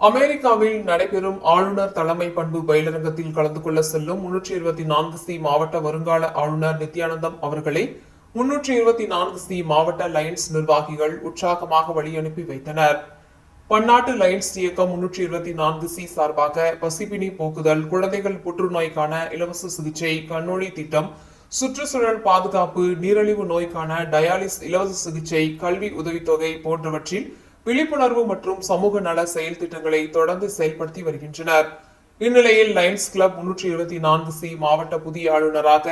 அமெரிக்காவில் நடைபெறும் ஆளுநர் தலைமை பண்பு பயிலரங்கத்தில் கலந்து கொள்ள செல்லும் முன்னூற்றி இருபத்தி நான்கு சி மாவட்ட வருங்கால ஆளுநர் நித்யானந்தம் அவர்களை முன்னூற்றி இருபத்தி நான்கு சி மாவட்ட லயன்ஸ் நிர்வாகிகள் உற்சாகமாக வழி அனுப்பி வைத்தனர். பன்னாட்டு லயன்ஸ் இயக்கம் முன்னூற்றி இருபத்தி நான்கு சி சார்பாக பசிப்பினி போக்குதல் குழந்தைகள் புற்றுநோய்க்கான இலவச சிகிச்சை கண்ணொளி திட்டம் சுற்றுச்சூழல் பாதுகாப்பு நீரழிவு நோய்க்கான டயாலிஸ் இலவச சிகிச்சை கல்வி உதவித்தொகை போன்றவற்றில் விழிப்புணர்வு மற்றும் சமூக நல செயல் திட்டங்களை தொடர்ந்து செயல்படுத்தி வருகின்றனர். இந்நிலையில் லைன்ஸ் கிளப் முன்னூற்றி இருபத்தி நான்கு சி மாவட்ட புதிய ஆளுநராக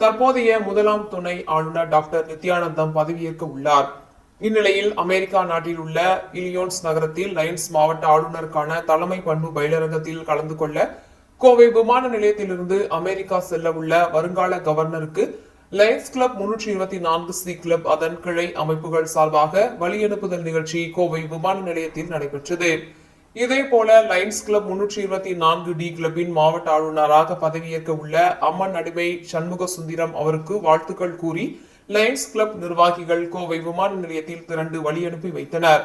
தற்போதைய முதலாம் துணை ஆளுநர் டாக்டர் நித்யானந்தம் பதவியேற்க உள்ளார். இந்நிலையில் அமெரிக்கா நாட்டில் உள்ள இலியோன்ஸ் நகரத்தில் லைன்ஸ் மாவட்ட ஆளுநருக்கான தலைமை பண்பு பயிலரங்கத்தில் கலந்து கொள்ள கோவை விமான நிலையத்திலிருந்து அமெரிக்கா செல்ல உள்ள வருங்கால கவர்னருக்கு லயன்ஸ் கிளப் முன்னூற்றி இருபத்தி நான்கு சி கிளப் அதன் கிளை அமைப்புகள் சார்பாக வழியனுப்புதல் நிகழ்ச்சி கோவை விமான நிலையத்தில் நடைபெற்றது. இதே போல லயன்ஸ் கிளப் முன்னூற்றி இருபத்தி நான்கு டி கிளப்பின் மாவட்ட ஆளுநராக பதவியேற்க உள்ள அம்மன் அடிமை சண்முக சுந்தரம் அவருக்கு வாழ்த்துக்கள் கூறி லயன்ஸ் கிளப் நிர்வாகிகள் கோவை விமான நிலையத்தில் திரண்டு வழியனுப்பி வைத்தனர்.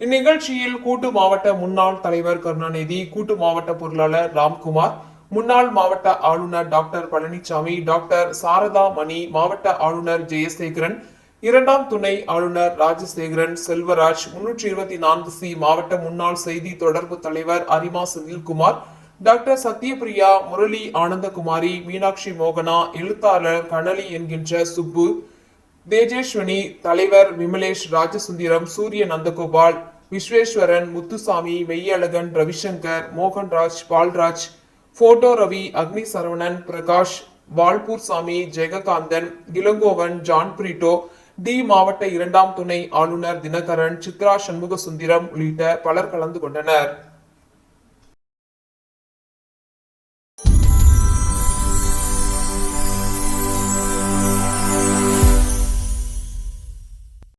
இந்நிகழ்ச்சியில் கூட்டு மாவட்ட முன்னாள் தலைவர் கருணாநிதி கூட்டு மாவட்ட பொருளாளர் ராம்குமார் முன்னாள் மாவட்ட ஆளுநர் டாக்டர் பழனிசாமி டாக்டர் சாரதா மணி மாவட்ட ஆளுநர் ஜெயசேகரன் இரண்டாம் துணை ஆளுநர் ராஜசேகரன் செல்வராஜ் முன்னூற்றி இருபத்தி நான்கு சி மாவட்ட முன்னாள் செய்தி தொடர்பு தலைவர் அரிமா செந்தில்குமார் டாக்டர் சத்யபிரியா முரளி ஆனந்தகுமாரி மீனாட்சி மோகனா எழுத்தாளர் கனலி என்கின்ற சுப்பு தேஜேஸ்வனி தலைவர் Vimalesh Rajasundaram Surya Nandagopal Visweswaran Muthusamy Meiyazhagan Ravishankar Mohanraj Palraj photo Ravi Agni Saravanan Prakash Valpur Sami Jayakanthan Elangovan John Britto D மாவட்ட இரண்டாம் துணை ஆளுநர் தினகரன் சித்ரா சண்முக சுந்தரம் உள்ளிட்ட பலர் கலந்து கொண்டனர்.